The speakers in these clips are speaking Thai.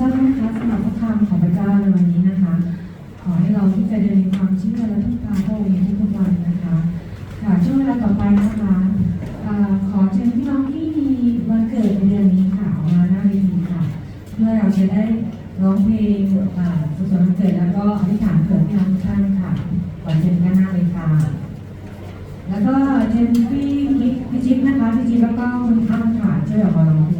จ้าคะสำหรับพระคำของพระเจ้าในวันนี้นะคะ ขอให้เราที่จะเดินในความเชื่อและพึ่งพาพระองค์ในทุกวันนะคะค่ะช่วงเวลาต่อไปนะคะขอเชิญพี่น้องที่มีวันเกิดในเดือนนี้ค่ะออกมาหน้าเวทีค่ะ เพื่อเราจะได้ร้องเพลงสุดสนวันเกิดแล้วก็อธิษฐานเผื่อพี่น้องทุกท่านค่ะขอเชิญกันหน้าเลยค่ะ แล้วก็เชิญพี่พี่จิ๊บนะคะพี่จิ๊บแล้วก็คุณอ้ำค่ะช่วยออกมาร้องเพลง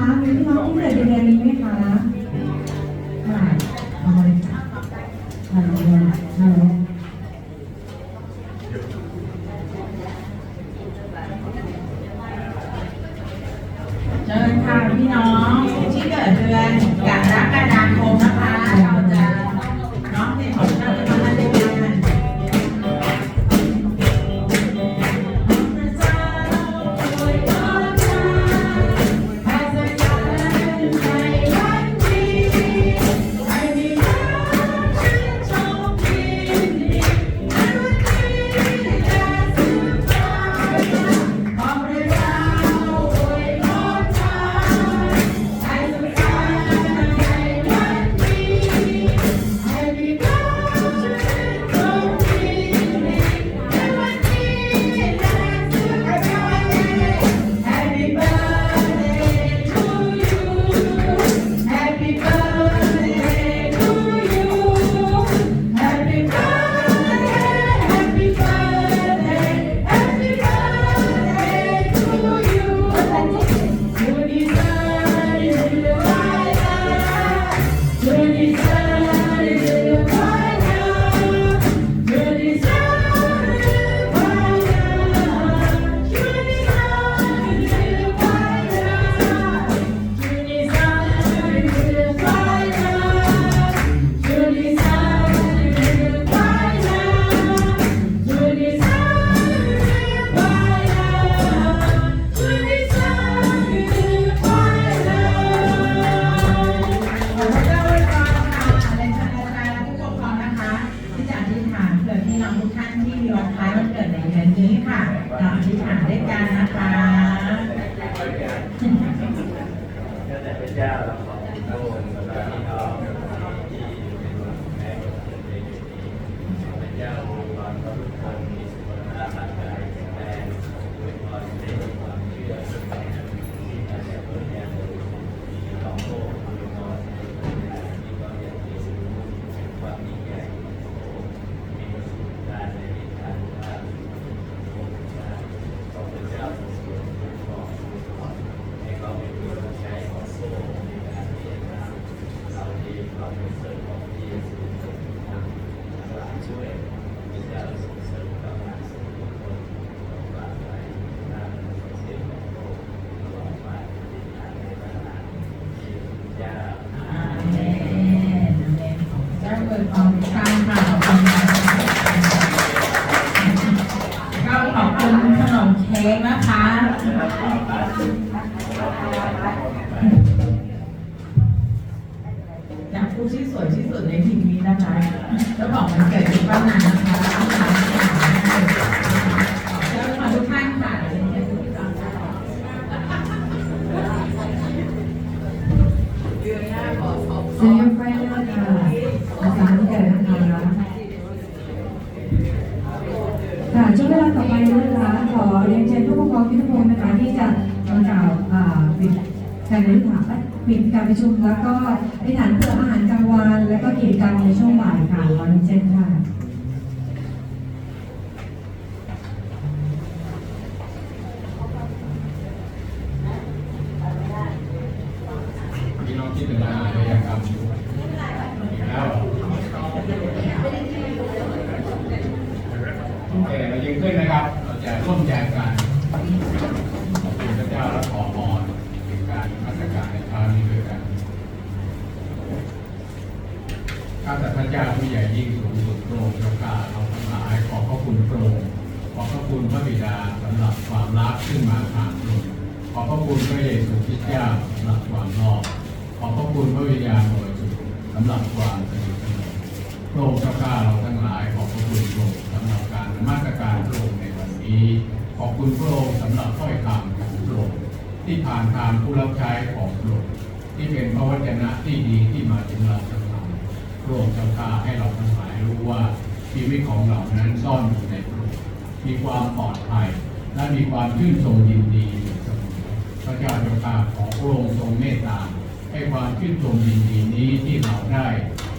คะมีพี่น้องที่เกิดเดือนเดือนนี้ไหมคะมาเอาเลยค่ะมาเลยมาเลยเชิญค่ะพี่น้องที่เกิดเดือนกรกฎา การบริหารปิดการประชุมแล้วก็บริานเพื่ออาหารกลางวัน และก็กิจกรรมในช่วงบ่ายค่ะร้อนเช่นค่ะพี่น้องที่เป็นอาายามกลางคืแล้วโอเคมายืนขึ้นนะครับเราจะร่วมแจกกัน ข้าแต่พระเจ้าผู้ใหญ่ยิ่งสูงสุดโปรงประกาศเราทั้งหลายขอพระคุณโปรงขอพระคุณพระบิดาสำหรับความรักขึ้นมาผ่านโปรงขอพระคุณพระเยซูคริสต์เจ้าสำหรับความรอกขอพระคุณพระวิญญาณบริสุทธิ์สำหรับความสนิทสนมโปรงเจ้าข้าเราทั้งหลายขอพระคุณโปรงสำหรับการมาตรการโปรงในวันนี้ขอบคุณประงสำหรับถ้อยคำของโประงที่ผ่านทางผู้รับใช้ของโประงที่เป็นพระวจนะที่ดีที่มาถึงเรา ระองค์เจ้าข้าให้เราทั้งหลายรู้ว่าชีวิตของเรานั้นซ่อนอยู่ในพระองค์มีความปลอดภัย และมีความชื่นชมยินดีอยู่เสมอพระเจ้าเจ้าข้าขอพระองค์ทรงเมตตาให้ความชื่นชมยินดีนี้ที่เราได้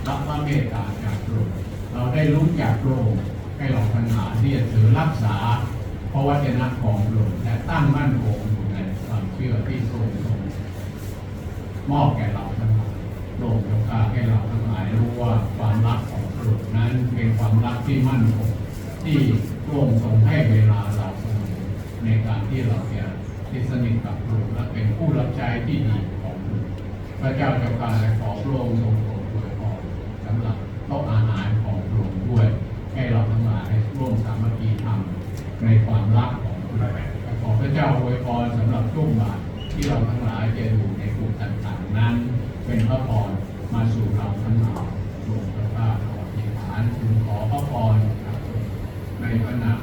รับพระเมตตาจากพระองค์เราได้รู้จากพระองค์ให้เราทั้งหลายที่จะถือรักษาพระวจนะของพระองค์และตั้งมั่นคงอยู่ในความเชื่อที่พรงทรงมอบแก่เราทั้งหลาย โปรดเจ้าข้าให้เราทั้งหลายรู้ว่าความรักของพระองค์นั้นเป็นความรักที่มั่นคงที่พระองค์ทรงให้เวลาเราเสมอในการที่เราจะที่สนิทกับพระองค์และเป็นผู้รับใช้ที่ดีของพระองค์พระเจ้าจ้าการและขอพระองค์ทรงโปรดอวยพรสำหรับโต๊ะอาหารของพระองค์ด้วย ให้เราทั้งหลายร่วมสามัคคีทำในความรักของพระองค์ขอพระเจ้าอวยพรสำหรับช่วงบ่ายที่เราทั้งหลายจะอยู่ในกลุ่มต่างๆนั้น เป็นพระพรมาสู่เราทั้งหลายรวม พระเจ้าขอนทูลขอพระพรในพระนาม